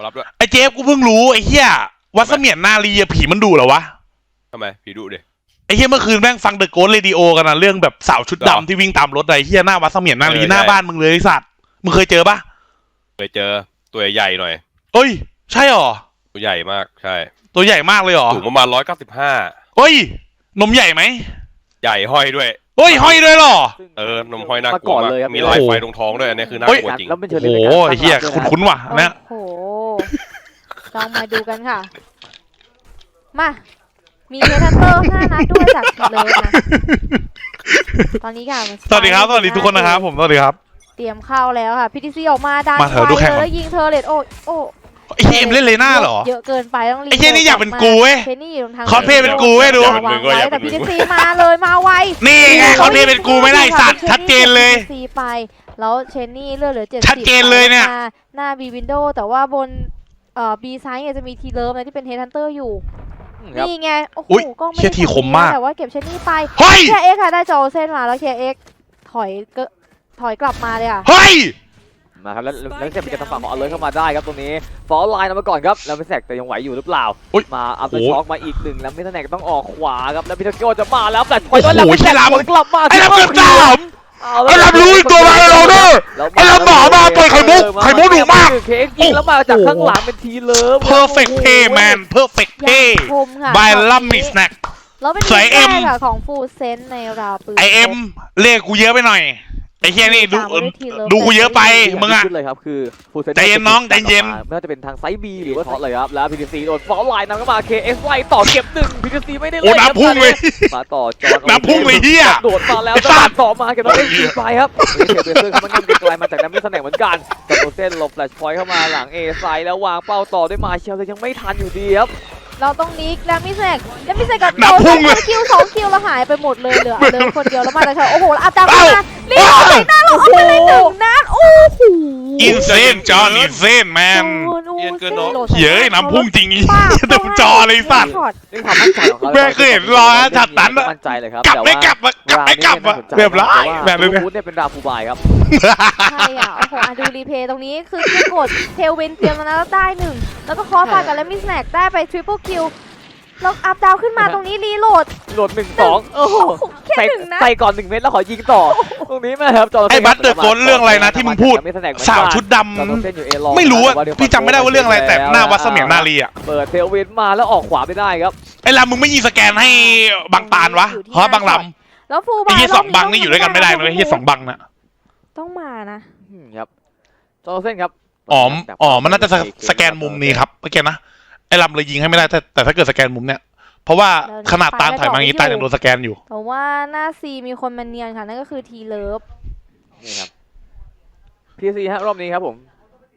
ผมรับด้วยไอ้เจฟกูเพิ่งรู้ไอ้เหี้ยวัดเสมียนนาลีอะผีมันดูเหรอวะทำไมผีดุดิไอ้เหี้ยเมื่อคืนแม่งฟังเดอะโก t เรดิโอกันนะเรื่องแบบสาวชุดหรอดำที่วิ่งตามรถไอ้เหี้ยหน้าวัดเสมียนนาลีเออหน้าใช่บ้านมึงเลยไอ้สัตว์มึงเคยเจอปะเคยเจอตัวใหญ่ๆหน่อยเอ้ย ใช่หรอตัวใหญ่มากใช่ ตัวใหญ่มากเลยหรอสูงประมาณร้อยเก้าสิบห้าเฮ้ยนมใหญ่ไหมใหญ่ห้อยด้วยเฮ้ยห้อยด้วยเหรอเออนมห้อยน่ากมาลัวก่อนมากเลยครับมีลายโอ้โหไฟตรงท้องด้วยอันนี้คือน่าเฮ้ยกลัวจริงแล้วเป็นเชโอ้อโหรี่ในการไอ้เหี้ยตั้งรับด้วยนะคุ้นๆว่ะอันเนี่ยโอ้โห ลองมาดูกันค่ะ มา มีเทสเตอร์ห้านัดด้วยจากทีเลยนะ ตอนนี้ค่ะมันสวัสดีครับ สวัสดีทุกคนนะครับ ผมสวัสดีครับ เตรียมเข้าแล้วค่ะ PTC ออกมาดันมาเถอะไฟดูแข่งเลยแล้วยิงเธอเลดโอ้โอ้ไอ้เหี้ยเอ็มเล่นเลน่าเหรอ เยอะเกินไปต้องรีบไอ้เหี้ยนี่อยากเป็นกูเว้ยเชนนี่อยู่ทางคอสเพลย์เป็นกูเว้ยดู วางไว้แต่ PTC มาเลยมาไว นี่ไงเขาเรียกเป็นกูไม่ได้สัตว์ชัดเจนเลย ซีไป แล้วเชนนี่เลือดเหลือเจ็ดชัดเจนเลยเนี่ย หน้าบีวินโดว์แต่ว่าบนเอ่อบีไซด์เนี่ยจะมีทีเลิฟนะที่เป็นเฮดฮันเตอร์อยู่ครับ นี่ไงโอ้โหอุ๊ยก็ไม่เชี่ยทีคมมาก แต่ว่าเก็บเชนนี่ไปเฮ้ย เคเอ็กค่ะได้จอเส้นมาแล้วเคเอ็กถอยเกอะถอยกลับมาเลยอะ เฮ้ยมาครับแล้วแล้วเซนเป็นการทางฝั่งของอเลอร์เข้ามาได้ครับตรงนี้ฟอลไลน์นำมาก่อนครับแล้วไม่แสกแต่ยังไหวอยู่หรือเปล่าอุ๊ยมาอัพเดโอ้โหช็อคมาอีกหนึ่งแล้วมิสแนกต้องออกขวาครับแล้วพิทาเกโอจะมาแล้วแต่พอยต์โอ้โหแล้วไม่แสกเชี่ยลำวนกลับมาไอ้ลำเกือบสามเอาแล้ว ไอ้ลำรู้อีกตัวมาไอ้เราเด้อแล้วไอ้ลำหมามาปล่อยไข่มุกไข่มุกดุมาก เค้กยิงแล้วมาจากข้างหลังเป็นทีเลิฟ perfect pay man perfect ยัง pay คมค่ะ by Lummy Snack แล้วเป็นสวยทีเอ็ม แรกอะของฟูเซนในราวปืนไอเอ็มเลขกูเยอะไปหน่อย ไอเฮียนี่ดูตามมาด้วยทีเลิฟดูกูเยอะไปมึงอะ ขึ้นเลยครับคือ full set ใจเย็นน้องใจเย็น ไม่ว่าจะเป็นทางไซบีหรือว่าท็อตเลยครับแล้ว PTC โดนฟอลไลน์นำเข้ามา KS ไล่ต่อเก็บหนึ่ง PTC ไม่ได้โอ้เล่นครับน้ำพุ่งเลย มาต่อจอห์นน้ำพุ่งเลยเฮีย โดดมาแล้วไอ้จะสัมาตว์ต่อมาเก็บน้องเอ็นจีไปครับเสียเบเซอร์เข้ามานั่งไกลๆมาจากนั้นไม่แสดงเหมือนกันกับโรเซนหลบแฟลชพอยต์เข้ามาหลังเอไซแล้ววางเป้าต่อด้วยมาเชลแต่ยังไม่ทันอยู่ดีครับ เราต้องนิกแล้วมิสแซกแล้วมิสแซกกับน้ำพุ่งเลยคิวสองคิวแล้วหายไปหมดเลยเหลือเหลยคนเดียวแล้วมาแต่เช้าโอ้โหแล้วอัพดาวเอ้ามารีบเอาใส่หน้าเราเอาไปเลยหนึ่งนัดโอ้โหอินเซนจอห์นอินเซนแมนโอ้โหเย็นเกินเนอะโหลดใส่เฮ้ยน้ำพุ่งจริงอีป้าเต็มจอเลยสัตว์ช็อตด้วยความมั่นใจของเขาแม่เคยเห็นรอนะจัดตันอะ มั่นใจเลยครับกลับแต่ไม่ว่ากลับอะกลับไม่กลับอะราวนี้เรียบร้อยแบบแต่นี้ว่าฟูดเนี่ยเป็นดาวฟูบายครับ ใช่อะ โอ้โหอะดูรีเพย์ตรงนี้คือแค่กดเทลวินเตรียมแล้วนะแล้วได้หนึ่ง แล้วก็คอสฟากับแล้วมิสแนกได้ไปทริปเปิลคิวแล้วอัพดาวขึ้นมาตรงนี้รีโหลด โหลดหนึ่งสองโอ้โหแค่ใส่หนึ่งนะ ใส่ก่อนหนึ่งเม็ดแล้วขอยิงต่อ ตรงนี้แม่ครับจอร์แดนไอ้บัตเดอร์โกนเรื่องอะไรนะที่มึงพูด สาวชุดดจอร์แดนอยู่เอลองำไม่รู้อะพี่จำไม่ได้ว่าเรื่องอะไรแต่หน้าวัดเสมียนนาลีอะเปิดเทลวินมาแล้วออกขวาไม่ได้ครับไอ้ลำมึงไม่ยิงสแกนให้บางตาลวะเพราะบางลำแล้วฟูไอ้บาเฮียรสองบังนี่อยู่ด้วยกันไม่ได้นะไอ้เฮียสองบังน่ะต้องมานะอืมครับจอร์แดนครับอ๋ออ๋อมันน่าจะสสแกนมุมนี้ครับเมื่อกี้นะ ไอ้ลำเลยยิงให้ไม่ได้แต่แต่ถ้าเกิดสแกนมุมเนี้ยเพราะว่าขนาดตาลถอยมาอย่างนี้ตาลยังโดนสแกนอยู่ แต่ว่าหน้าซีมีคนมาเนียนค่ะ นั่นก็คือทีเลิฟนี่ครับพีซีฮะรอบนี้ครับผม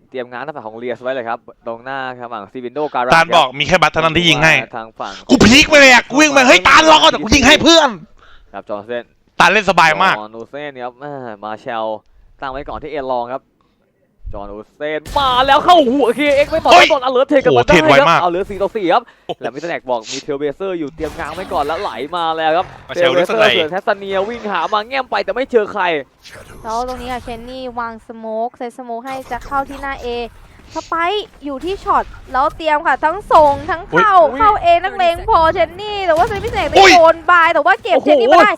เตรียมงานทางฝั่งของเรียสไว้เลยครับ ตรงหน้าครับฝั่งซีวินโดการาตาลบอกมีแค่บัตรเท่านั้นที่ยิงให้ ทางฝั่งกูพีคไปเลยอะกูวิ่งไปเฮ้ยตาลรอแต่กูยิงให้เพื่อน ครับจอร์เซนตาลเล่นสบายมาก จอห์นอูเซนครับอ่ามาเชลตั้งไว้ก่อนที่เอลองครับ จอห์นอูเซนมาแล้วเข้าหัวคีเอ็กไม่ต่อเฮ้ยตอนอเลิร์เทกันโอ้มาโหเทได้รดไวครับมากเอาเหลือ4ต่อ4ครับแล้วมิสเตอร์แนกบอกมีเทลเบเซอร์อยู่เตรียมกลางไว้ก่อนแล้วไหลมาแล้วครับมาเทเชลลเบด้วยเซสอไนร์ด์เสือแทสซาเนียวิ่งหามาแง้มไปแต่ไม่เจอใครแล้วตรงนี้ค่ะเชนนี่วางสโมกใส่สโมกให้จะเข้าที่หน้า A สไปซ์อยู่ที่ช็อตแล้วเตรียมค่ะทั้งส่งทั้งเข้าอุ๊ยเข้าเอนักเลงพอเชนนี่แต่ว่าเซมิสเนกไปอุ๊ยโดนบายแต่ว่าเก็บโอ้โหเชนนี่มาได้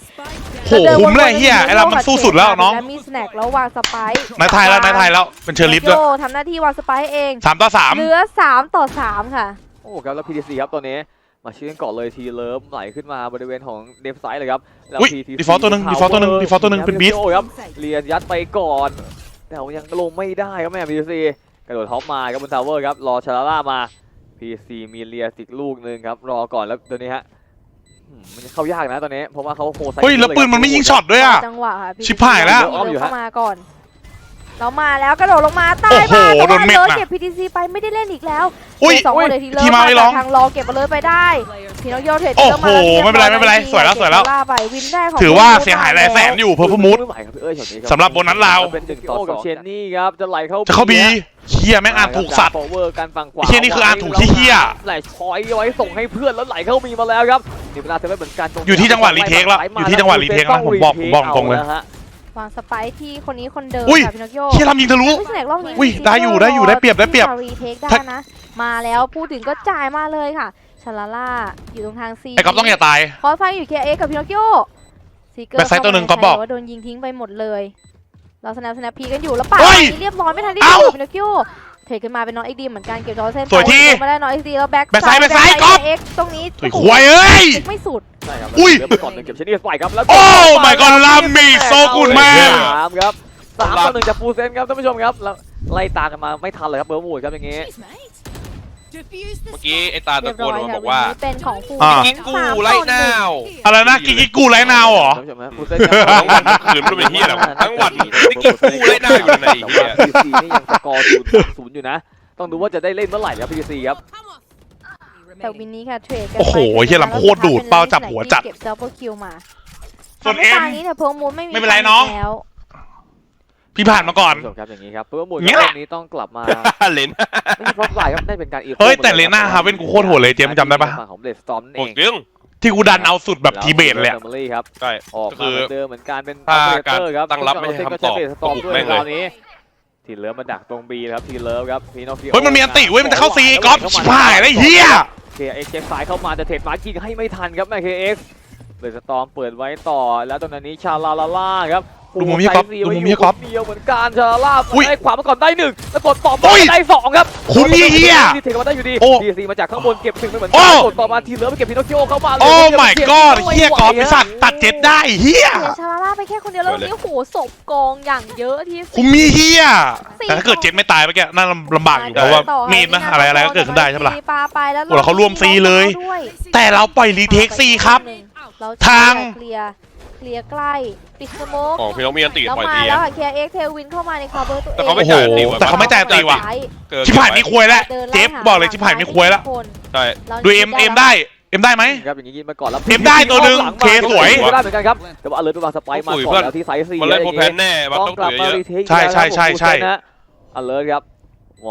โหคุ้มเลยเฮียไอ้ลำมันสู้สุดแล้วน้องแล้วมีสแน็คแล้ววางสไปซ์นายไทยแล้วนายไทยแล้วเป็นเชอร์ลิฟด้วยโจทำหน้าที่วางสไปซ์เองสามต่อสามเหลือ3ต่อ3ค่ะโอ้ครับแล้ว PTC ครับตัวนี้มาชื่อกันก่อนเลยทีเลิฟไหลขึ้นมาบริเวณของเดฟไซด์เลยครับแล้วอุ๊ย PTC default ตัวหนึ่ง default ตัวหนึ่ง default ตัวหนึ่งเป็น beast ครับเรียนยัดไปก่อน แต่ว่ายังลงไม่ได้ครับแม่ PTC กระโดดท็อปมาครับบนทาวเวอร์ครับรอชาลาล่ามา PTC มีเรียสิกลูกหนึ่งครับรอก่อนแล้วตัวนี้ฮะอื มมันจะเข้ายากนะตอนนี้เพราะว่าเขาโคไซเฮ้ยแล้วปืนมันไม่ยิงช็อตด้วยอะจังหวะค่ะชิบหายแล้ว เดินเข้ามาก่อน เรามาแล้วกระโดดลงมาใต้โอ้โหบ้านแต่โดว่านเม็ดเลิศน่ะเก็บ PTC ไปไม่ได้เล่นอีกแล้วอุ้ยเหลืสองคนเลยทีเลิศทีมามาไม่ร้องจากทางรอเก็บมาเลยไปได้ทีน้องโยเทรดโอ้โหก็าแล้วไม่เป็นไรไม่เป็นไรสวยแล้วสวยแล้วเก็บาไปวินได้ของถือว่าเสียหายหลายแสนอยู่เพอร์ฟมูด ไม่ไหวครับพี่เอ้ยช็อตนี้ครัสำหรับโบนัสเรา เป็นหนึ่งต่อสองกับเชนนี่ครับจะไหลเข้าจะเข้าบีเฮียแม่งอ่านถูกสัตว์โเวอร์การฝั่งขวาไอ้เหี้ยนี่คืออ่านถูกที่เหี้ยไหลชอยไว้ส่งให้เพื่อนแล้วไหลเข้ามีมาแล้วครับนี่เวลาจะไม่เหมือนกันตรงนี้อยู่ที่จังหวะรีเทคแล้วอยู่ที่จังหวะรีเทคแล้วผมบอกผมบอกตรงเลยอาแวฮะ วางสไปร์ที่คนนี้คนเดิมอุ้ย ค่ะพินอคโยเฮียลำยิงทะลุ ไม่แสดงรอบนี้อุ้ยได้อยู่ได้อยู่ได้เปรียบได้เปรียบรีเทคได้ถ้า นะ มาแล้วพูดถึงก็จ่ายมาเลยค่ะชาลาล่าอยู่ตรงทางซีไอ้ก๊อฟต้องอย่าตาย คอไฟอยู่เคเอกับพินอคโยซีเกอร์แบ็คไซด์ตัวหนึ่งก๊อฟบอกว่าโดนยิงทิ้งไปหมดเลย เราสแนปสแนปพีกันอยู่แล้วปัดเฮ้ยนี้เรียบร้อยไม่ทันได้เอ้าดูพินอคโยเทรดขึ้นมาเป็นน้องเอ็กดีเหมือนกันเก็บจอเส้นสวยที่ไปมาได้น้องเอ็กดีแล้วแบ็คแบ็คไซด์แบ็คไซด์ก๊อฟ เอ็กตรงนี้ ถุยควายเอ้ย ไม่สุด ใช่ครับอุ้ยเหลือไปก่อนหนึ่งเก็บเชนนี่ไปครับแล้วโอ้ my god ลามี so good man สามครับสามต่อหนึ่งจากฟูเซนครับท่านผู้ชมครับแล้วไล่ตามกันมาไม่ทันเลยครับเบอร์มูดครับอย่างงี้เมื่อกี้ไอ้ตาเรีตะยบโกร้นอยมาค่ะบอกว่าวันนี้เป็นของฟูอ่า กินกูไล่หน้าวอะไรนะกิกิกูไรนาวเหรอ ท่านผู้ชมครับฟูเซนครับทั้งวันทั้งคืนไม่รู้เป็นเหี้ยอะไรวะทั้งวันนี่กินกูไล่หน้าอยู่ในไอ้เหี้ยแต่ว่า PC นี่ยังสกอร์ศูนย์ศูนย์อยู่นะ ต้องดูว่าจะได้เล่นเมื่อไหร่ครับ PC ครับ แต่วินนี้ค่ะเทรดกันโอ้โหไปเหี้ยลำโคตรดูดเป้าจับหัวจัด เก็บดับเบิลคิวมาส่วนทำให้เอ็มตานี้เนี่ยเพิงมูลไม่มีไม่เป็นไรน้อง แล้วพี่ผ่านมาก่อนท่านผู้ชมครับอย่างนี้ครับเพื่อหมุนเงี้ย รอบนี้ต้องกลับมาเลน ไม่ใช่ฟลอปไลน์ครับได้เป็นการอีเฮ้ยแต่เลน่าฮาเว่นกูโคตรโหดเลยเจมส์จำได้ปะฝั่งของเดสตอมนั่นโหเอดงเรื่องที่กูดันเอาสุดแบบทีเบตเลยอะ แวมอรี่ครับใช่ออกก็มาคือเหมือนเดิมเหมือนการเป็นถ้าเตอร์ครับตั้งรับไม่ให้ก็คำตอบเดสตอมก็บุกด้วยแม่งเลย คราวนี้ทีเลิฟมาดักตรงบีครับทีเลิฟครับพีโนฟิโอเฮ้ยมันมีอันติเว้ยมันจะเข้าซีก๊อฟชิบหายแล้วไอ้เฮีย เคเอ็กเช็คสายเข้ามาจะเทรดมากิงให้ไม่ทันครับแม่เคเอ็กเลยสตอมเปิดไว้ต่อแล้วตอนนี้ชาลาลาล่าครับ ดูมุมนี้ก๊อฟดูมุมนี้ก๊อฟเดียวเหมือนกันชาลาล่าอุ้ยได้ขวามาก่อนได้หนึ่งแล้วกดต่ออุ้มายได้สองครับคุ้มเหี้ยที่เทคมาได้อยู่ดีโอ้ดีซีมาจากข้างบนเก็บหนึ่งไปเหมือนโอ้กันกดต่อมาทีเหลือไปเก็บพิโนคิโอเข้ามาเลยโอ้เก็บ my เก็บ god ไม่เฮียไหวกอล์ฟไอฮะสัตว์ตัดเจ็บได้เฮียเสียชาลาล่าไปแค่คนเดียวแล้วนี่โอ้โหศพกองอย่างเยอะที่สุดกูมีเฮียแต่ถ้าเกิดเจ็บไม่ตายเมื่อกี้น่าลำบากอยู่เพราะว่ามีดนะอะไรอะไรก็เกิดขึ้นได้ใช่ปะล่ะปาไปแล้วโอ้แล้วเขารวมซีเลยด้วยแต่เราปล่อยรีเทคซีครับเราทาง เคลียร์เคลียร์ใกล้ปิดสโมกของพี่น้องมีอันติแล้วปล่อยมาทีแล้วอะ ค่ะเคลียร์เอ็กเทลวินเข้ามาในคาร์เบอร์ตัวเองแต่เขาไม่โอ้โหจ่ายตีว่ะ แต่เขาไม่จ่ายตีว่ะ เกินชิบหายมีควยแล้วเจ็บบอกเลยชิบหายมีควยแล้วใช่ดูเอ็มเอ็มได้ เอ็มได้ไหม ครับอย่างนี้ยิงมาก่อนแล้วเอ็มได้ตัวหนึ่งหลัมาเคสวยไม่ได้เหมือนกันครับแต่ว่าอเลิร์ตไปวางสไปร์มาโอ้ยก่อน แล้วที่ไซส์ซีมันเล่นโพแพนแน่มันต้องต้องกลับเยมาอะ รีเทคใช่ใช่ใช่ใช่อเลิร์ตครับมองการาบเลยครับ อ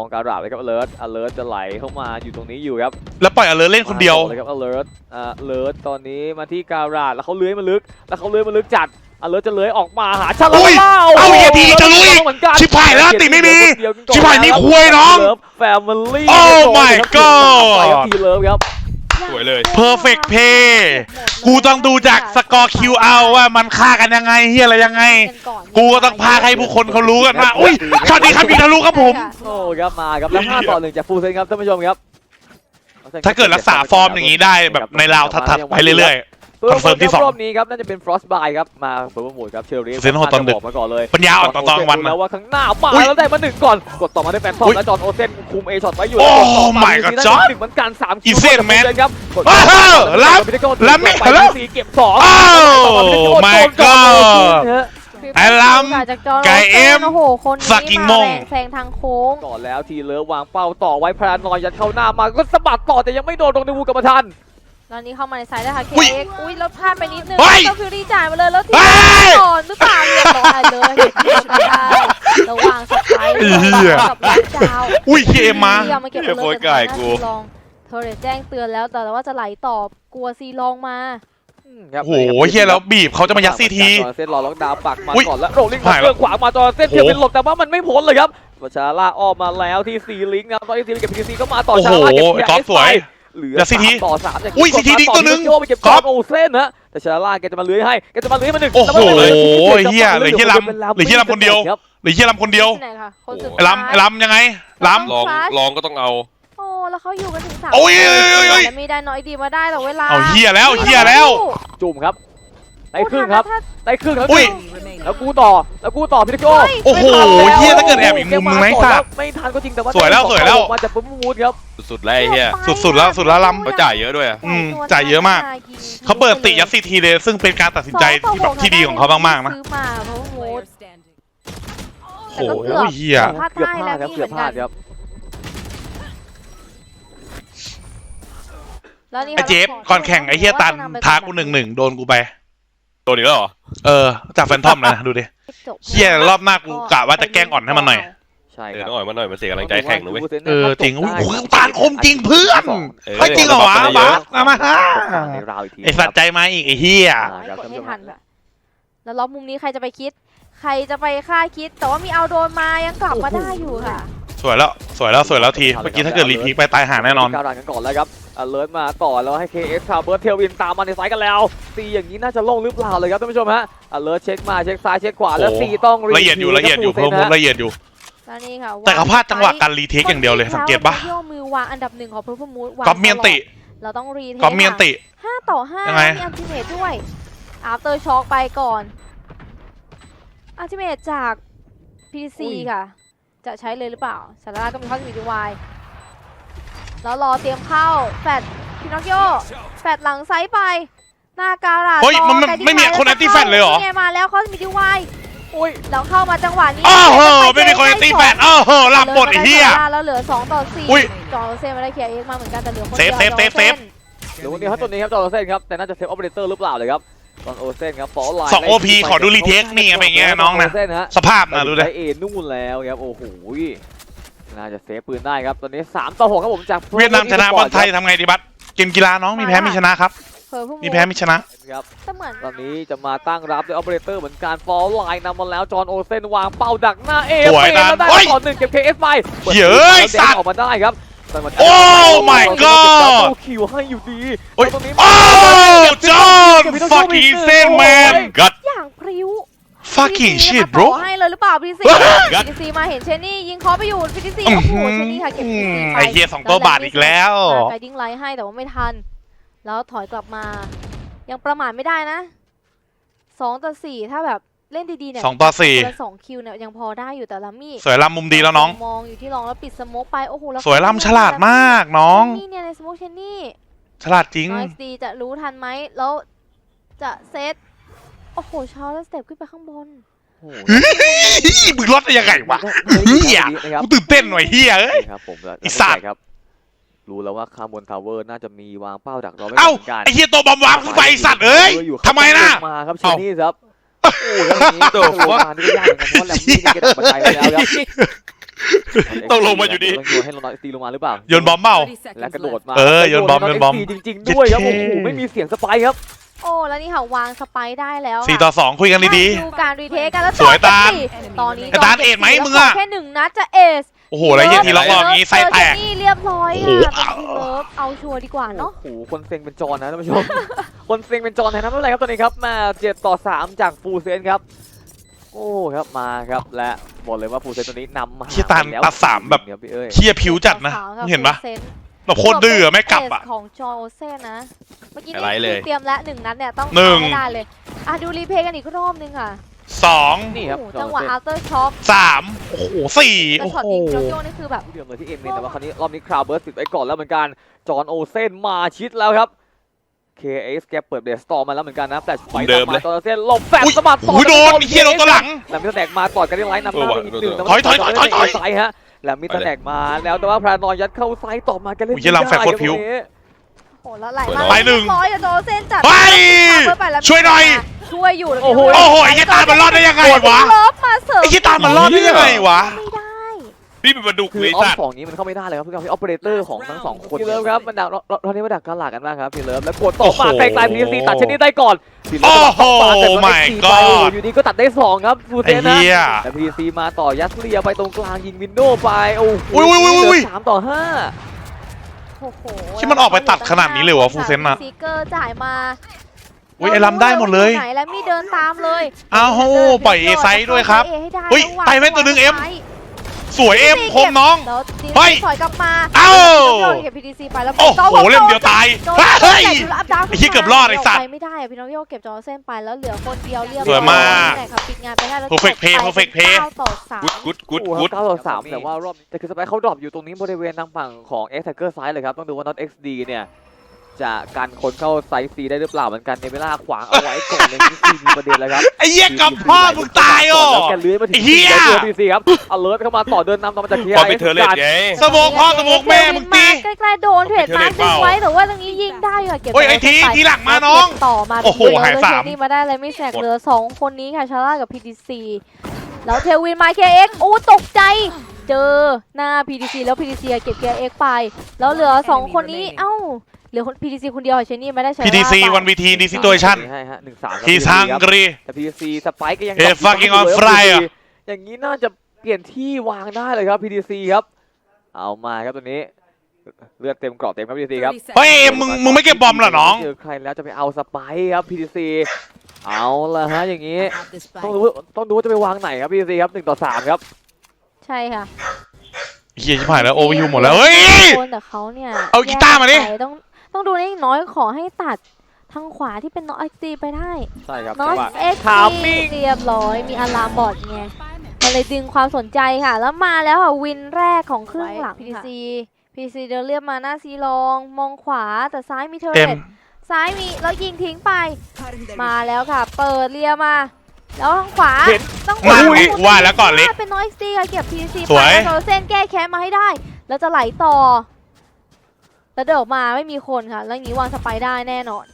เลิร์ตอเลิร์ตจะไหลเข้ามาอยู่ตรงนี้อยู่ครับแล้วปล่อยอเลอร์เล่นคนเดียวมาต่อเลยครับ alert อ่า alert ตอนนี้มาที่การาดแล้วเขาเลื้อยมาลึก แล้วเขาเลื้อยมาลึกจัด alert จะเลื้อยออกมาหาชาลาอุ้ยล่าเอาเหี้ยทีจะลุยเหมือนกันชิบหายแล้วติไม่มีเดี๋ยวกินก่อนชิบหายนี่คุยน้อง แฟมิลี่ Oh my god ทีเลิฟครับส วยเลย perfect play กูต้องดูจากสกอร์คิวเอาว่ามันฆ่ากันยังไงเฮียอะไรยังไง กูก็ต้องพาให้ผู้คนเขารู้กันว่าอุ้ยช็อตนี้ครับยิงทะลุครับผม โอ้ครับมาครับแล้ว5ต่อ1จากฟูเซนครับท่านผู้ชมครับถ้าเกิดรักษาฟอร์มอย่างนี้ได้แบบในราวถัดๆไปเรื่อย คอนเฟิร์มที่สองรอบนี้ครับน่าจะเป็นฟรอสบายครับมาเปิดโหมดครับเชอรี่เซนโฮตอนดึกบอกมาก่อนเลยปัญญาอ่อนต่อตอนกลางวันดูนะแล้วว่าข้างหน้ามาอุ๊ยแล้วได้มาหนึ่งก่อนกดต่อมาได้แฟนทอมอุ๊ยและจอห์นโอเซนคุมเอช็อตไว้อยู่โอ้แล้วกดต่อมา my god ได้จอห์นหนึ่งเหมือนกันสามคิวอีเซนแมนครับกดว้าวรับรับไม่ไปแล้วสีเก็บสองอ้าวต่อมาเป็นโจ my โจน god ฮะไอ้ลำจากจอห์นไก่เอ็มโอ้โหคนนี้ fucking มาโม่งแรงแซงทางโค้งก่อนแล้วทีเลิฟวางเป้าต่อไว้พรานอยยัดเข้าหน้ามาก็สะบัดต่อแต่ยังไม่โดนตรงในวูกรรมทัน ตอนนี้เข้ามาในซ้ายนะคะเคอุ๊ยเอ็กอุ้ยแล้วพลาดไปนิดนึงเฮ้ยแล้วฟิวรี่จ่ายมาเลยแล้วทีเฮ้ยก่อนหรือเปล่าเรียบร้อยเลยเห็นเดียวกันได้ระหว่างสไปร์ไอ้เหี้ย กับล็อกดาวน์อุ้ยเคเอ็มมาซีเอามาเก็บเหี้ยเลยโคตรไก่กูซีลองเธอเรแจ้งเตือนแล้วแต่ว่าจะไหลต่อกลัวซีลองมา ครับโอ้โหเฮียแล้วบีบเขาจะมายัดซีที จอร์เส้นรอล็อกดาวน์ปักมาอุ๊ยก่อนแล้วโรลลิ่งหายเรื่องขวามาจอร์เส้นโอ้โหเทียบเป็นหลบแต่ว่ามันไม่พ้นเลยครับประชาล่าอ้อมมาแล้วที่ซีลิงก์ครับตอนที่ซีลิงก์เก็บพีซีก็มาต่อโอ้โหชาล่าเก็บไอ้ก๊อฟสวย เหลือเดี๋ยว CT สามต่อสามจากอุ้ย CT ดิ้งตัวหนึ่งโยไปเก็บก๊จออร์ฟโอเส้นนะแต่ชาล่าแกจะมาเลื้อยให้แกจะมาเลื้อยมาหนึ่งโอ้โหแล้วมันไม่ได้เหี้ยเหลือเหี้ยลำเหลือเหี้ยลำคนเดียวครับหรือเฮียลำคนเดียวที่ไหนคะคนสุดไอ้ลำไอ้ลำยังไงลำลองลองก็ต้องเอาโอ้ แล้วเขาอยู่กันถึงสามโอ้ยโอ้ยโอ้ยโอ้ยแต่มีได้น้อยดีมาได้แต่เวลาเอาเฮียแล้วเฮียแล้ว จุ่มครับ ได้ครึ่งครับถ้าได้ครึ่งครับอุ้ย แล้วกูต่อ แล้วกูต่อพี่นิโก้เฮ้ยโอ้โหไม่ทันแล้วเหี้ยถ้าเกิดแอบอีกมุมนึงไหมเกาสัตว์ไม่ทันก็จริงแต่ว่าสวยแล้วสวยแล้ว มาจากปุ๊บมูดครับ สุดๆแล้วไอ้เหี้ยสุดๆแล้วสุดแล้วลำเขาจ่ายเยอะด้วยอะอืมจ่ายเยอะมาก เขาเปิดติยัดซีทีเลย ซึ่งเป็นการตัดสินใจที่แบบที่ดีของเขามากๆนะ ซื้อมาเพราะว่าโมด โอ้โหเฮียพลาดเกือบได้พลาแล้ดวครับพี่เกือบพลาดครับ แล้วนี่ไอ้เจฟก่อนแข่งไอ้เฮียตันท้ากูหนึ่งหนึ่งโดนกูไป โดนอีกแล้วเหรอ เออ จากแฟนทอมนะ ดูดิเหี้ยรอบหน้ากูกะว่าจะแกล้งอ่อนให้มันหน่อย ใช่เอคอรับต้องอ่อยมาหน่อยมาเสียกำลังใจแข่งนะเว้ย เออจริงอุ้ยโอ้โหตาลคมจริงเพื่อนเออ เฮ้ยจริงเหรอวะบาสมามาฮะในราวอีกทีไอ้สัตว์ใจมาอีกไอ้เฮียครับกดท่านผู้ชไม่มทันอะแล้วล็อกมุมนี้ใครจะไปคิด ใครจะไปคาดคิด แต่ว่ามีเอาโดนมายังกลับมาได้อยู่ค่ะ สวยแล้วสวยแล้วสวยแล้วทีเมื่อกี้ถ้าเกิดรีพีคไปตายหาแน่นอน ก้าวดันกันก่อนแล้วครับอ เลิร์มาต่อแล้วให้ KX คาเบิร์ตเทลวินตามมาในสายกันแล้วตีอย่างนี้น่าจะโล่งหรือเปล่าเลยครับท่านผู้ชมฮะอเลิร์เช็คมาเช็คซ้ายเช็คขวาแล้วโอ้โหตีต้องละเอียดอยู่ละเอียดอยู่ครัเพิ่บมฟูซนฮละเอียดอยู่แล้วนี่ค่ะแต่เขาพลาดจังหวะการรีเทคอย่างเดียวเลยสังเกตปะโยมือวางอันดับหนึ่งของเพอร์ฟมูดก๊อปเมียนติ เราต้องรีเทคก๊อปเมียนติห้าต่อห้ายังไงมีอัลติเมทด้วยอัพเตอร์ช็อคไปก่อนอัลติเมทจาก PC ค่ะ จะใช้เลยหรือเปล่าสาราก็มีข้อสมิธวาย แล้วรอเตรียมเข้า แฟดพินอคโยแฟดหลังไซส์ไป หน้าการาเฮ้ยต่อมันมันไกดิ้งไม่มีลคน anti-fat เลยเหรอ นี่ไงมาแล้วข้อสมิธวายอุ้ยแล้วเข้ามาจังหวะนี้โอ้โหปไม่มีคนตีแฟดโอ้โหหลับหมดไอ้เหี้ยแล้วเหลือ2ต่ออุ้ย4จอร์เซนมาได้เคลียร์เอ็กซ์มาเหมือนกันแต่เหลือคนเซเดีฟยวเซฟเซฟจอร์ซนเดี๋ยววันนี้ครับตัวนี้ครับจอร์โอเซนครับแต่น่าจะเซฟออเปอเรเตอร์หรือเปล่าเลยครับจอร์โอเซนครับฟอลไลน์สอง OP ขอดู retake นี่ไงเป็นอย่างเงี้ยน้องนะจร์โเซฮสภาพนะดูเลยไเอนู่นแล้วครับโอ้โห น่าจะเซฟปืนได้ครับ ตอนนี้ 3 ต่อ 6 ครับผมจากเวียดนามชนะบอลไทยทำไงดีบัสเกมกีฬาน้องมีแพ้มีชนะครับ เผลอพวกมีแพ้มีชนะ ครับ แต่เหมือนตอนนี้จะมาตั้งรับด้วยออเปอเรเตอร์เหมือนการฟอลไลน์นำมาแล้ว จอห์นโอเซนวางเป้าดักหน้าเอสวยเฟนะแล้วได้เฮ้ยต่อหนึ่งเก็บ KS ไปเย้ยปิดสัตว์ออกมาได้ครับแต่มันโอ้ my god คิวให้อยู่ดีโอ้ยแล้วตรงนี้ โอ้จอห์น fucking insane man god อย่างพริ้ว fucking PTC shit มา bro ต่อให้เลยหรือเปล่าพีซีเฮ้ยพีซีมาเห็นเชนนี่ยิงเคอไปอยู่พีซีโอ้โหเชนนี่ค่ะเก็บพีซีไปไอเฮียสองตัวบาทอีกแล้วไกดิ้งไลท์ให้แต่ว่าไม่ทัน แล้วถอยกลับมา ยังประมาทไม่ได้นะสองต่อสี่ถ้าแบบเล่นดีๆเนี่ยสองต่อสี่คนละสองคิวเนี่ยยังพอได้อยู่แต่ละมี่สวยลำมุมดีแล้วน้อง มองอยู่ที่รองแล้วปิดสโมกไปโอ้โหแล้วสวยลำฉลาดมากน้องนี่เนี่ยในสโมกเชนนี่ฉลาดจริงน้อยซีจะรู้ทันไหมแล้วจะเซต โอ้โหชาร์ลสเต็ปขึ้นไปข้างบน โอ้โหเฮ้ยมึงรถได้ยังไงวะ เหี้ย นะครับกูตื่นเต้นหน่อยเฮียเอ้ยครับผมแล้วไอ้สัตว์ ครับ รู้แล้วว่าคาร์บอนทาวเวอร์น่าจะมีวางเป้าดักรอไว้เอ้าเหมือนกันไอเฮียตัวบอมวางขึ้นไปไอ้สัตว์เอ้ยทำไมนะมาครับเชเอ้า นี่ครับโอ้แล้วทีนี้โอ้โอ้มานี่ก็ยากเหมือนกันเพราะว่าแลมมี่นี่กระดับบันไดไปแล้วครับต้องลงมาอยู่ดี ต้องโยนให้โรนัลตีลงมาหรือเปล่าโยนบอมเปล่าและกระโดดมาเออโยนบอมโยนบอมจริงๆด้วยครับเจ็โอ้ดเคโหไม่มีเสียงสไปค์ครับ โอ้แล้วนี่ค่ะวางสไปร์ได้แล้วสี่ค่ะต่อสองคุยกันดีดูการรีเทคกันแล้วสวยจบตาลสี่ตอนนี้ไอ้ตาลเอ็ดไหมแล้วมึงอะขแค่หนึ่งนัดจะเอสๆโอ้โหอะไรเฮียทีล็อกรอบอย่างงี้ไส้แตกเจอเจนนี่เรียบร้อยโอ้อะโหเป็นทีเลิฟเอาชัวร์ดีกว่าเนาะโอ้โหคนเซ็งเป็นจอนนะท่านผู้ชมคนเซ็งเป็นจอนแทนนั้นเท่าไหร่ครับตอนนี้ครับมาเจ็ดต่อสามจากฟูเซนครับโอ้ครับมาครับและบอกเลยว่าฟูเซนตัวนี้นำมาเชี่ยตาลแล้วตัดสามแบบครับพี่เอ้ยเฮียผิวจัดนะสาวๆมึงเห็นปะซน แบบโคตรดื้ออะไม่กลับอะเสของจอร์โอเซนนะ เมื่อกี้อะไรนี่เลยคือเตรียมแล้วหนึ่งนัดเนี่ยต้องหนึ่ง เอาให้ได้เลย อะดูรีเพลย์กันอีกรอบนึงค่ะสองนี่ครับโอ้โหจอจัร์งโอหวะเซน after shock สามโอ้โหสี่แต่โอ้ช็อตโห ยิงโจโจ้นี่คือแบบ เดิมเลยที่เอ็มเมนแต่ว่าคราวนี้รอบนี้คราวเบิร์สติดไว้ก่อนแล้วเหมือนกัน จอห์นโอเซนมาชิดแล้วครับ KX แกเปิดเดสตอร์มาแล้วเหมือนกันนะแต่ไฟเดิมเลย จอห์นโอเซนหลบแฟลชอุ้ยสะบัดต่อโอ้ยโดนไอ้เฮียโดนตัวหลังแล้วมิสแตกมาต่อกันที่ไลน์นำหน้าไปอีกหนึ่งถอยถอยถอยถอยถอยไซฮะ แล้วมิสแตกมา แล้วแต่ว่าพรานอยยัดเข้าไซต์ต่อมากันเล่นอุ้ยเหี้ยลำแฟลชโคตรผิว โอ้โหแล้วไหลสวยมาเนอะไปหนึ่งเรียบร้อยอะโจโอเซนจัดไปเปิดไปแล้วช่วยหน่อย ช่วยอยู่แล้วโอ้โห โอ้โหไอ้เฮียตาลมันรอดได้ยังไงวะลบมาเสริมไอ้เฮียตาลมันรอดได้ยังไงวะไม่ได้ นี่เป็นปลาดุกคือเลยออฟสัตว์ สองนี้มันเข้าไม่ได้เลยครับเพื่อนพี่ออปเปอเรเตอร์ของทั้งสองคนพี่เลิฟครับมันดักเราเรานี้มาดักกันหลักกันมากครับพี่เลิฟแล้วกดต่อมาโอ้โหไกลๆพีซีตัดชนิดได้ก่อนพี่เลิฟโอ้โหปาดเสร็จแล้ว my ได้สี่ไป god อยู่ดีก็ตัดได้สองครับฟูเซไอ้นนะเฮียแต่พีซีมาต่อยัดเลียไปตรงกลางยิงวินโดว์ไปโอ้โหอุ้ยอุ้ยอุ้ยอุ้ยเหลืสามต่อห้า โอ้โหที่มันออกไปตัดขนาดนี้เลยวะฟูเซนอะ ซีเกอร์จ่ายมาอุ้ยไอ้ลำได้หมดเลย ไหนแล้วมีเดินตามเลยอ้าวปล่อยเอไซด์ด้วยครับเอให้ได้เฮ้ยระหว่างไปไหมตัวหนึ่งเอ็มซ้าย สวยเอ็มคมน้อง แล้วดีเฮ้ยถอยกลับมาเอ้าแล้วเก็บพีดีซีไปแล้วโอ้โหเล่มเดียวตายโดนเฮ้ยโดนแจกอยู่แล้วอัพดาวน์ไอ้เหี้ยเกือบรอดไอ้สัตว์ไปไม่ได้อะพี่น้องโยกเก็บจอเส้นไปแล้วเหลือคนเดียวเรียบสวยมากไหนครับปิดงานไปได้แล้ว Perfect play จบไป perfect play เก้าต่อสาม กุดกุดกุดโอ้โหกุด เก้าต่อสามแต่ว่ารอบนี้แต่คือสไปร์เขาดรอปอยู่ตรงนี้บริเวณทางฝั่งของ X Tiger ซ้ายเลยครับ ต้องดูว่า Not XD เนี่ย จะกันคนเข้าไซส์ C ได้หรือเปล่าเหมือนกันในเวลาขวางเอาไว้ก่อนเลยนี่คือมีประเด็นแล้วครับไอ้เหี้ยกับพ่อมึงตายอะแล้วแกเลื้อยมาถึงไอ้เหี้ยพีซีครับอเลิร์เข้ามาต่อเดินนำต่อมาจากเทียพอเป็นเธอเล่นไงสโมกพ่อสโมกแม่มึงตีใกล้ๆโดนเทรดมาเทรดเปดึงล่าไว้แต่ว่าตรงนี้ยิงได้ค่ะเก็บโอ้ยไอ้ทีว้ทีหลังมาน้องเก็บต่อมาโอ้โหเดี๋วหายสามเชนี่มาได้เลยไม่แสกเหลือสองคนนี้ค่ะชาร่ากับ PTC แล้วเทลวินมา KX อู้ตกใจเจอหน้า PTC แล้ว PTC เก็บ KX ไป แล้วเหลือสองคนนี้ เอ้า ลือคน PTC คนเดียวเชนี่ไม่ได้ใช้ PTC วันวีทีดีซิตัวชั่นให้ฮะหนึ่งสามทีซังกรีแต่ PTC สไปค์ก็ยังเอ้ยดรป fucking ยู่ on เลยครับ fire PTC อย่างนี้น่าจะเปลี่ยนที่วางได้เลยครับ PTC ครับ เอามาครับตัวนี้ เลือดเต็มเกราะเต็มครับ PTC ครับ เฮ้ยมึงมึงไม่เก็บบอมเหรอน้องเจอใครแล้วจะไปเอาสไปค์ครับ PTC เอาละฮะอย่างนี้ ต้องดูต้องดูว่าจะไปวางไหนครับ PTC ครับหนึ่งต่อสามครับ ใช่ค่ะเฮียชิบหายแล้วโอเวอร์ฮิวหมดแล้ว เฮ้ยคนแต่เขาเนี่ยเอากีตาร์มาดิแยกไปต้อง ต้องดูนี่น้อยขอให้ตัดทางขวาที่เป็นน้อยตีไปได้ใช่ครับน้อยจังหวะ เอ็กถามมิ่ซ์งเรียบร้อยมีอะลามบอดไงมันเลยดึงความสนใจค่ะ แล้วมาแล้วค่ะวินแรกของครึ่งหลัง PTC PTC เดินเรียบมาหน้าซีลองมองขวาแต่ซ้ายมีเทอร์เต็มเรตซ้ายมีแล้วยิงทิ้งไป มาแล้วค่ะ เปิดเรียมา แล้วทางขวาเห็นต้องมาขวว่าแล้วก่อนเล็กเป็นน้อยซีค่ะเก็บ PTC สวย ไปแล้วเส้นแก้แค้นมาให้ได้ แล้วจะไหลต่อ แล้วเดินออกมาไม่มีคนค่ะ แล้วอย่างนี้วางสไปได้แน่นอน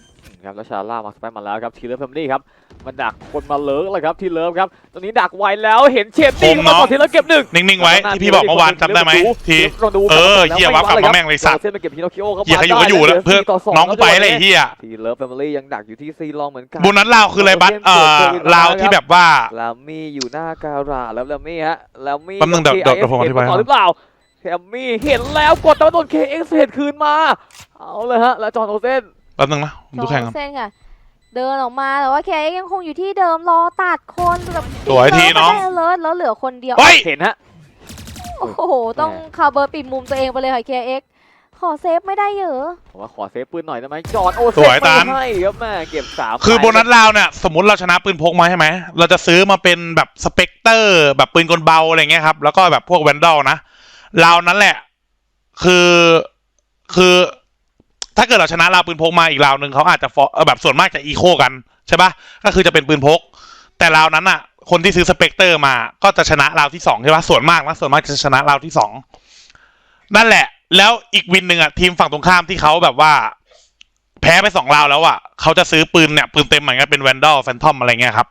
ครับแล้วชาล่ามาสไปมาแล้วครับทีเลิฟแฟมิลี่ครับมันดักคนมาเลิกเลยครับทีเลิฟครับตอนนี้ดักไวแล้วเห็นเชฟตี้ผมมาเนาะต่อทีเลิฟเก็บหนึ่งนิ่งๆไว้ที่พี่บอกเมื่อวานจำได้ไหมทีลองดูเออเหี้ยวับกลับมาแม่งเลยสัตว์เส้นไปเก็บพิโนคิโอครับเฮียเขาอยู่ก็อยู่แล้วเพื่อนน้องกูไปเลยไอ้เฮียทีเลิฟแฟมิลี่ยังดักอยู่ที่ซีลองเหมือนกันโบนัสลาวคืออะไรบัสเอ่อลาวที่แบบว่าลามี่อยู่หน้าการาแล้วลามี่ฮะลามี่แป๊บนึงเดี๋ยวเดี๋ยวเดี๋ยวผมอธิบายต่อหรือเปล่า แคมมี่เห็นแล้วกดแต่ว่าโดนเคเอ็กซ์เห็นคืนมา เอาเลยฮะ แล้วจอห์นโอเซนแป๊บนึงนะผมดูแข่งสกัอนงเส้นค่ะ เดินออกมาแต่ว่าเคยังคงอยู่ที่เดิมรอตัดคนแบบสวยทีน้อง เลิศแล้วเหลือคนเดียว เฮ้ย เห็นฮะ โอ้โห ต้องคาเบอร์ปิดมุมตัวเองไปเลยค่ะเคเอ็กขอเซฟไม่ได้เยอะผมว่าขอเซฟปืนหน่อยได้ไหมจอห์นโอเซสนวยตาลไม่ให้ครับแม่เก็บสามคือโบนัสลาวเนี่ยสมมติเราชนะปืนพกมาใช่ไหม เราจะซื้อมาเป็นแบบสเปกเตอร์ แบบปืนกลเบาอะไรเงี้ยครับ แล้วก็แบบพวกแวนดอลนะ ลาวนั้นแหละ คือคือถ้าเกิดเราชนะลาวปืนพกมาอีกลาวหนึ่งเขาอาจจะฟอแบบส่วนมากจะอีโคกันใช่ปะก็คือจะเป็นปืนพก แต่ลาวนั้นอะ คนที่ซื้อสเปกเตอร์มาก็จะชนะลาวที่สองใช่ปะส่วนมากนะส่วนมากจะชนะลาวที่สองนั่นแหละ แล้วอีกวินหนึ่งอะทีมฝั่งตรงข้ามที่เขาแบบว่า แพ้ไปสองราวแล้วอะเขาจะซื้อปืนเนี่ยปืนเต็มเหมือนกันเป็นแวนดอลแฟนทอมอะไรเงี้ยครับ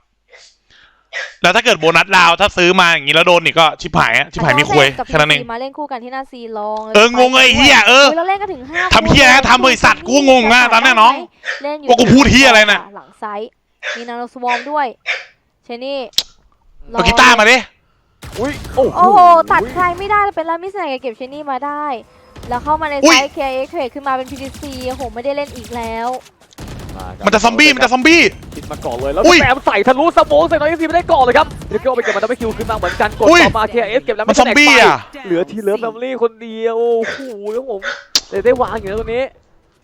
แล้วถ้าเกิดโบนัสราวถ้าซื้อมาอย่างนี้แล้วโดนอีกก็ชิบหายอะชิบหายมีคุยกับแค่นั้นเอง PTC มาเล่นคู่กันที่หน้าซีลองเอองงไอ้เหี้ยเออเราเล่นกันถึงห้าทำเหี้ยนะทำบริษัทกูงงอะตอนเนี้ยน้องเล่นอยู่ว่ากูพูดเหี้ยอะไรน่ะหลังไซส์มีนาโนสวอมด้วยเชนี่รอเอากีตาร์มาดิอุ้ยโอ้โอ้โหตัดใครไม่ได้เป็นลามิสไนกับเก็บเชนี่มาได้ แล้วเข้ามาในอุ้ไซยส์เคเอ็กเทรดขึ้นมาเป็น PTC โอ้โหไม่ได้เล่นอีกแล้วาครับ มันจะซอมบี้มันจะซอมบี้ คิดมาก่อนเลยแล้วอุ้ยแซมใส่ทะลุสโมองใส่น้อยซีไม่ได้ก่อนเลยครับเดี๋ยวก็เอาไปเก็บมันดับเบิลคิวขึ้นมาเหมือนกันกดอุ้ย ต่อมาเคเอสเก็บแล้วมันไแตซอกมบี้ไปอะ เหลือทีเลิฟแฟมิลี่คนเดียวโอ้โหแล้วผมแต่ได้วางอยู่นะตรงนี้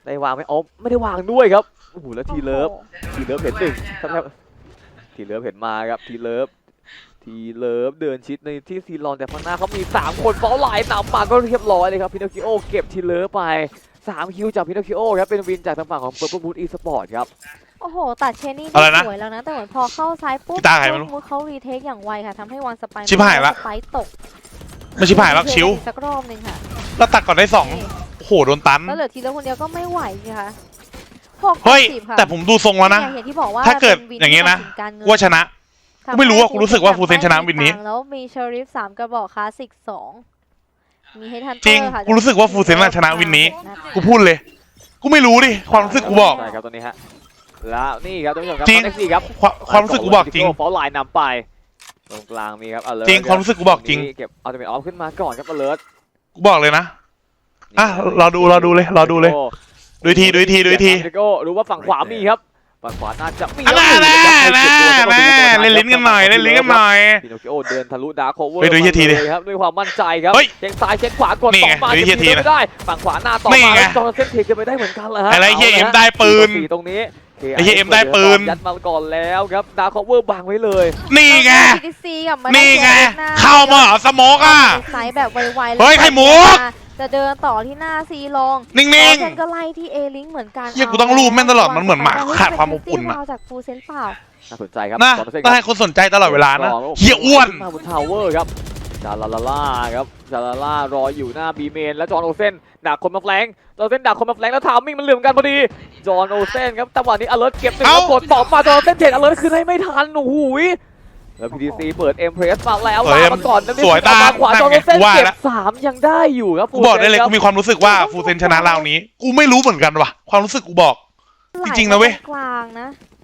ได้วางไหมอ๋อไม่ได้วางด้วยครับโอ้โหแล้วทีเลิฟทีเลิฟเห็นหนึ่งครับทีเลิฟเห็นมาครับทีเลิฟ ทีเลิฟเดินชิดในที่ซีรอนแต่ข้างหน้าเขามี 3 คนเฝ้าไลน์นำมาก็เรียบร้อยเลยครับพินอคิโอเก็บทีเลิฟไป 3 คิวจากพินอคิโอครับเป็นวินจากทางฝั่งของเปิร์ e มูดอีสปอร์ตครับ โอ้โห ตัดเชนี่อะไรได้นะสวยแล้วนะ แต่เหมือนพอเข้าซ้ายปุ๊บกีตาร์ใครไม่รู้มูดเขารีเทคอย่างไวค่ะทำให้วางสไปร์ชิบหายละ สไปร์ตกไม่ชิบหายหรอกชิวสักรอบหนึ่งค่ะแล้วตัดก่อนได้สองโอ้โหโดนตัน แล้วเหลือทีละคนเดียวก็ไม่ไหวสิคะหกเฮ้ย สิบค่ะแต่ผมดูทรงแล้วนะเยอย่างที่บอกว่าถ้าเกิดป็วิอย่างงี้นะที่ตัดสิการเงิน ว่าชนะ ทำไม่รู้อะให้กูรู้สึกว่าฟูเซนชนะวินนี้ แล้วมีเชอริฟสามกระบอกคลาสสิกสองมีให้ทันจริงค่ะกูรู้สึกว่าฟูเซนน่ะชนะวินนี้ะกูพูดเลย กูไม่รู้ดิ ความรู้สึกกูบอก ใช่ครับตรงนี้ฮะ แล้วนี่ครับท่านผู้ชมครับจริงตอนนี้ครับความความรู้สึกกูบอกจริง ฟอลไลน์นำไป ตรงกลางมีครับ alert จริง ความรู้สึกกูบอกจริง เก็บเอาจะเป็นออฟขึ้นมาก่อนครับ alert กูบอกเลยนะ อะรอดูรอดูเลยรอดูเลย ดูอีกทีดูอีกทีดูอีกทีเดโก้รู้ว่าฝั่งขวามีครับ ฝั่งขวาน่าจะมีอะน่าน่าน่าน่าเล่นลิ้นกันหน่อยเล่นลิ้นกันหน่อยพิโนคิโอเดินทะลุดาร์คโคเวอร์ไปดูอีกทีดิครับด้วยความมั่นใจครับเฮ้ยเช็คซ้ายเช็คขวากดนี่ต่อไงมาดูอีกเก็บทีทีนะไม่ได้ฝั่งขวาหน้าต่อนี่มาไงจอร์เซนเทคกันไปได้เหมือนกันเลยฮะอะไรเฮียเอ็มได้ปืนสี่ตรงนี้ ไอ้เหี้ยเอ็มได้ปืน ยัดมาก่อนแล้วครับดาร์คโคเวอร์บังไว้เลย นี่ไงพีซีกับมานี่ไงด้หน้เข้ามาเหรอสโมกอะ ไซส์แบบไวๆเฮ้ยไข่หมู จะเดินต่อที่หน้าซีลองนิ่งเซนก็ไล่ที่เอลิงเหมือนกันเหี้ยกูต้องรูปแม่งตลอดมันเหมือนหมาขาดความอบอุ่นอะเาจากฟูเซนเปล่า น่าสนใจครับๆนะจอร์เซนคต้รัองบให้คนสนใจตลอดเวลานะเฮียอ้วน มาบนทาวเวอร์ครับจาลาลาล่าครับ จาลาล่ารออยู่หน้าบีเมน แล้วจอห์นโอเซนดักคนมาแฟลงจอห์นโอเซนดักคนมาแฟลงแล้วทามมิ่งมันเหลื่อมกันพอดี จอห์นโอเซนครับจังหวะนี้อเลิร์เก็บหนึ่งเอ้าแล้วกดต่อมาจอห์นโอเซนเทรดอเลิร์คืนให้ไม่ทันโอ้โหยแล้ว PTC เปิด M Press มาแล้วเฮ้ยมาก่อนแล้วสวยตาขวาจอนั่ร์นไงเซนว่าเก็แล้วบสามยังได้อยู่ครับกูบอกได้เลยคกูมีความรู้สึกว่าฟูเซนชนะราวนี้ กูไม่รู้เหมือนกันว่ะความรู้สึกกูบอก จริงๆนะเว้ยไหลมาตรงกลางนะจำ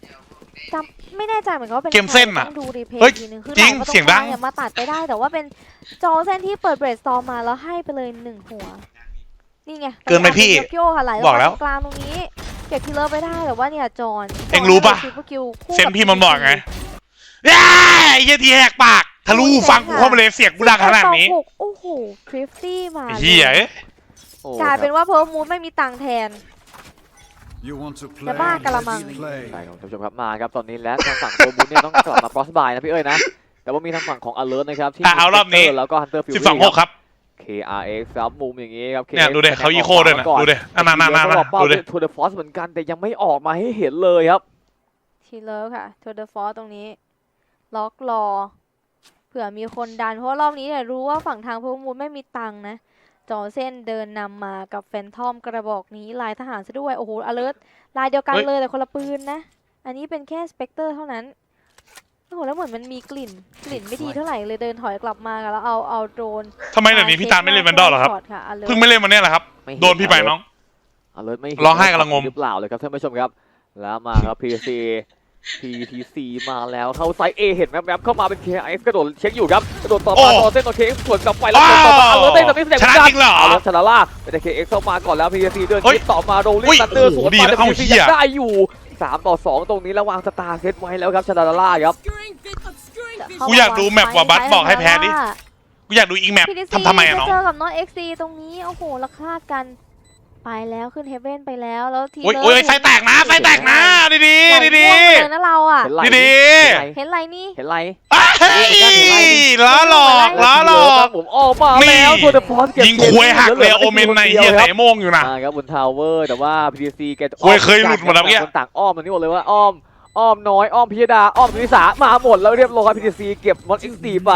ไม่แน่ใจเหมือนกันว่าเป็นเกมเส้นอะใครต้องดูรีเพลเฮ้ยย์ทีนึงคือจริงไหลมาตเสียงดังกลานี่มาตัดไปได้ แต่ว่าเป็นจอเส้นที่เปิดเบรดสตอมมาแล้วให้ไปเลยหนึ่งหัว นี่ไงเกินไปพี่เกียวค่ะไหลบอกแล้วมาตรงกลางตรงนี้เก็บทีเลอร์ไปได้แต่ว่าเนี่ยจอนเอ็งรู้ปะ จอนได้ Triple Kill คู่เซนกับพี่มันบอกไงเย้ไอ้เหี้ยทีแหกปากทะลุฟังกูเข้ามาเลยเสียงกูดังขนาดนี้สิบแปต่อหกโอ้โหคริฟตี้มาไอ้เหี้ยเอ้ย โอ้กลายเป็นว่าเพิร์มูนไม่มีตังค์แทน You want to play? จะบ้ากะละมัง Let's play. ใช่ครับท่านผู้ชมครับมาครับตอนนี้และทางฝั่งตัวบุญเนี่ยต้องกลับมา cross by นะพี่เอ้ยนะ แต่ว่ามีทางฝั่งของ alert นะครับที่อะเอารอบนี้ แล้วก็ hunter fury สิบสองหกครับ KRX ครับมุมอย่างนี้ครับ เนี่ย KRX ดูเด็เขาอีโคด้วยนะก่อดูเด็นั่นนั่นนั่นนั่นแล้วก็เป้าดูเด็เป็น Tour de Force เหมือนกันแต่ยังไม่ออกมาให้เห็นเลยครับ ทีเลอร์ค่ะทัวร์เดอฟอร์ตรงนี้ ล็อกรอ เผื่อมีคนดัน เพราะว่ารอบนี้เนี่ยรู้ว่าฝั่งทางพวกมูลไม่มีตังค์นะ จอเส้นเดินนำมากับแฟนทอมกระบอกนี้ลายทหารซะด้วยโอ้โหอเลิร์ลายเดียวกันเฮ้ยเลยแต่คนละปืนนะ อันนี้เป็นแค่สเปกเตอร์เท่านั้นโอ้โหแล้วเหมือนมันมีกลิ่นกลิ่นไม่ดีเท่าไหร่เลยเดินถอยกลับมากันแล้วเอาเอาโดรนทำไมเดี๋ยวนี้พี่ตาลไม่เล่นแวนดอลเหรอครับช็ตะ Alert เพิ่งไม่เล่นมาเนี่ยแหละครับไม่เห็โดนพี่ไปน้อง alert ไม่เห็นร้องไห้กำลังงมหรือเปล่าเลยครับท่านผู้ชมครับ แล้วมาครับ PTC PTC มาแล้วเข้าไซส์ A เห็นแวบๆเข้ามาเป็น KRX กระโดดเช็คอยู่ครับกระโดดต่อมาโอ้ต่อเส้นต่อ KX สวนกลับไปแล้วกระโดดต่อมา alert ได้แต่ไม่แสดงชนะจริงเหรอเอาแล้วชนะล่าเป็น KX เข้ามาก่อนแล้ว PTC เดินเฮ้ยคิดต่อมาโรลลิ่อุ้งยตันเตอร์สโอ้วนโหดีมานะแต่เอ้า PTC เหี้ยยังได้อยู่สามต่อสองตรงนี้แล้ววางสตาร์เซตไว้แล้วครับชนะล่าครับเข้กูอยากดูแมปว่ะบัสบอกให้แพ้ดิกูอยากดูอีกแมปพีดีซีทำทำไมอะน้องเจอกับน้องเอ็กซีตรงนี้โอ้โหแล้วคลาดกัน ไปแล้วขึ้นเฮเว่นไปแล้วแล้วทีโอ้ยเลอร์โอ้ยไฟแตกนะไฟแตกนะดีดีไหลดีดีม่วงเลยนะเราอะเห็นไหลดีเห็นไหลเห็นไรนี่เห็นไหลเฮ้ยล้อหลอกล้อหลอกผมออกมานี่แล้วตัวเดอะฟอนเก็บยิงควยหักเลยโอเมนในเฮียไหนโมงอยู่นะมาครับบนทาวเวอร์แต่ว่า PTC แกจะควยเคยหลุดหมดแล้วเมื่อกี้คนต่างอ้อมมันนี่หมดเลยว่าอ้อม อ้อมน้อย อ้อมพิยดา อ้อมนิสามาหมดแล้วเรียบร้อย PTC เก็บมอส XD ไป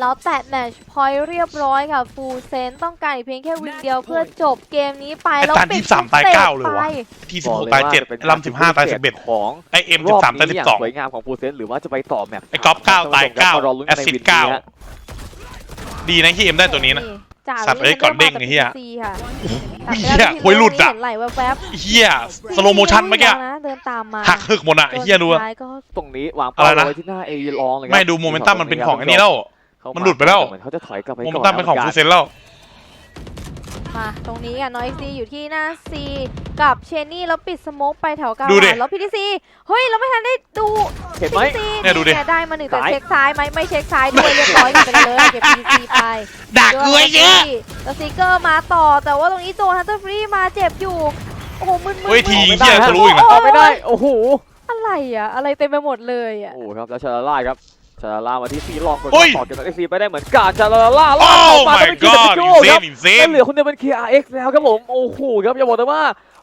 แล้วแตะแมตช์พอยต์เรียบร้อยค่ะ ฟูลเซนต้องการอีกเพียงแค่วินเดียวเพื่อจบเกมนี้ไปไอ้แล้วตาลปิด23ตายสตจเก้าเลยวะไปทีสิบหกตายเจ็ดลำสิบห้าตายสิบเอ็ดของไอเอ็มรสิอบบสามตายนี้สิอบย่างสองสวยงามของฟูลเซนหรือว่าจะไปต่อแมปไอ้ก๊อฟเก้าตายเก้าท่นผู้ชมครับมรลุ้นแอสซิสต์เก้าในวินนี้ฮะ ดีนะที่เอ็มได้ตัวนี้นะ จ่าสัตว์เอ้ยก่อนเด้งไอ้เหี้ยพีค่ะโอ้โหเหี้ยหวยหลุดอะเห็นไหลแวบเฮียๆสโลโมชั่นเมื่อกี้นะเดินตามมาหักหึกหมดอะไอ้เฮียดูจนอะสุท้ายก็ตรงนี้วางอะไรเป้านะ ไว้ที่หน้าเอลองเลยครับไม่ดูโมเมนตัมมันเป็นของไอ้นี่แล้ว เข้าามันหลุดไปแล้ว เหมือนเขาจะถอยกลับไปโมก่เมอนนตัมเป็นของแล้วฟูหเซมือนกันนแล้ว มาตรงนี้อะน้อยซีอยู่ที่หน้าซีกับเชนนี่แล้วปิดสโมกไปแถวกลางดูดิแล้วพีทีซีเฮ้ยเราไม่ทันได้ดูเห็นไหมพีทีซีเนี่ยดูดิได้มาหนึ่งแต่ซ้ายเช็คซ้ายไหมไม่เช็คซ้ายด้วยเรียบร้อยไปเลยเก็บพีทีซีไปด่ากูไอ้เยอะแล้วซีเกอร์มาต่อแต่ว่าตรงนี้โดนฮันเตอร์ฟรีมาเจ็บอยู่โอ้โหมึนๆเฮ้ยทีไม่เฮียได้ทะลุอีกนะออกไม่ได้โอ้โหอะไรอะอะไรเต็มไปหมดเลยอะโอ้โหครับแล้วชาลาล่าครับ ชาลาล่ามาที่ซีลองคนเฮ้ยต่อเก็บจากเอซีไปได้เหมือนกันชาลาล่าโอ้ล่าออกมา my แล้วเป็นคิว god โจอินเซครันบอินเซแล้นวเหลือคนเดียวเป็น KRX แล้วครับผมโอ้โหครับอย่าบอกนะว่า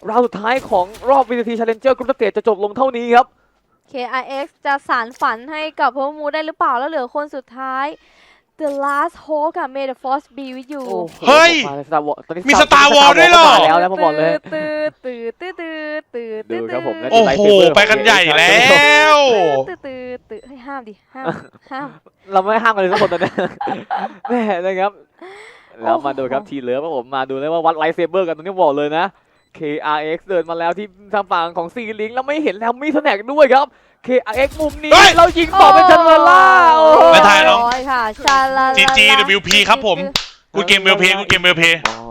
ราวสุดท้ายของรอบ VCT Challenger Group Stage จะจบลงเท่านี้ครับ KRX จะสารฝันให้กับพวกมูได้หรือเปล่าแล้วเหลือคนสุดท้าย The Last Hope ค่ะ May the Force be with you โอ้โหเฮ้ยมาใน Star Wars ตอนนี้มี Star Wars ด้วยเหรอมาแล้วนะผมบอกเลย ตื้อตื้อตื้อตื้อ ตื้อตื้อดูครับผมนะโอ้โห ไปกันใหญ่แล้ว ตื้อตื้อตื้อเฮ้ยห้ามดิห้ามห้าม เราไม่ห้ามกันเลยทุกคนตอนนี้แม่นะครับ แล้วมาดูครับโอ้โหทีเหลือครับผมมาดูเลยว่าวัดไลท์เซเบอร์กันตรงนี้บอกเลยนะ KRX เดินมาแล้วที่ทางฝั่งของซีลิงแล้วไม่เห็นแล้วมีสแน็กด้วยครับ KRX มุมนี้เฮ้ย เรายิงต่อเป็นจันเวล่าโอ้โห ไม่ทันน้องร้อยค่ะชาลาลา GG WP ครับผม กูเกมเวลเพย์กูเกมเวลเพย์ อ๋อ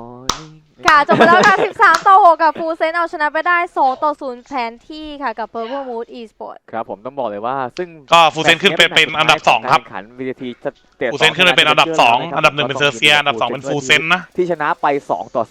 ค่ะจบไปแล้วค่ะ 13 ต่อ 6 กับฟูเซนเอาชนะไปได้ 2 ต่อ 0 แผนที่ค่ะกับ Purple Mood Esport ครับผมต้องบอกเลยว่าซึ่งก็ฟูเซนขึ้นไปเป็นอันดับสองครับกาแข่ขัน VCT สเตจฟูเซนขึ้นไปเป็นอันดับสองอันดับหนึ่งเป็นเซอร์เซียอันดับสองเป็นฟูเซนนะ ที่ชนะไป 2 ต่อ